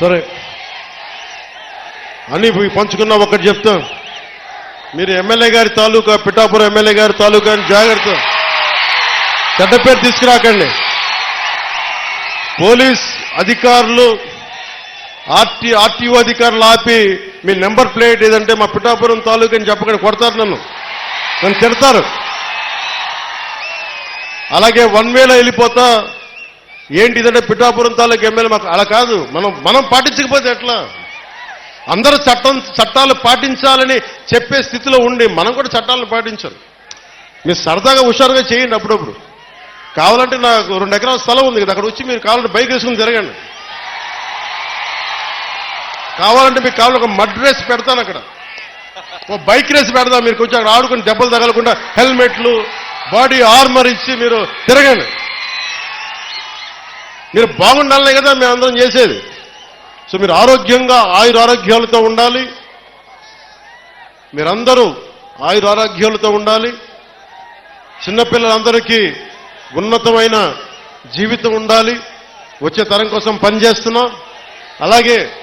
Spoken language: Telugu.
సరే. అని ఇవి పంచుకున్నా ఒకటి చెప్తా. మీరు ఎమ్మెల్యే గారి తాలూకా పిఠాపురం ఎమ్మెల్యే గారి తాలూకా అని జాగ్రత్త. చెడ్డ పేరు తీసుకురాకండి. పోలీస్ అధికారులు ఆర్టీ ఆర్టీఓ అధికారులు ఆపి మీ నెంబర్ ప్లేట్ ఏదంటే మా పిఠాపురం తాలూకా అని చెప్పకండి కొడతారు నన్ను. నన్ను తిడతారు. అలాగే వన్ వేలో వెళ్ళిపోతా ఏంటి ఇదంటే పిఠాపురం తాలూకు ఎమ్మెల్యే మాకు అలా కాదు. మనం మనం పాటించకపోతే ఎట్లా? అందరూ చట్టం చట్టాలు పాటించాలని చెప్పే స్థితిలో ఉండి మనం కూడా చట్టాలను పాటించాలి మీరు సరదాగా హుషారుగా చేయండి అప్పుడప్పుడు. కావాలంటే నాకు రెండు ఎకరాల స్థలం ఉంది కదా అక్కడ వచ్చి మీరు కావాలంటే బైక్ వేసుకుని తిరగండి. కావాలంటే మీకు కావాలంటే ఒక మడ్ రేస్ పెడతాను అక్కడ. ఓ బైక్ రేస్ పెడదాం మీరు కొంచెం అక్కడ ఆడుకుని దెబ్బలు తగలకుండా హెల్మెట్లు బాడీ ఆర్మర్ ఇచ్చి మీరు తిరగండి. మీరు బాగుండాలనే కదా మేము అందరం చేసేది. సో మీరు ఆరోగ్యంగా ఆయుర ఆరోగ్యాలతో ఉండాలి. మీరందరూ ఆయుర ఆరోగ్యాలతో ఉండాలి. చిన్నపిల్లలందరికీ ఉన్నతమైన జీవితం ఉండాలి. వచ్చే తరం కోసం పనిచేస్తున్నాం. అలాగే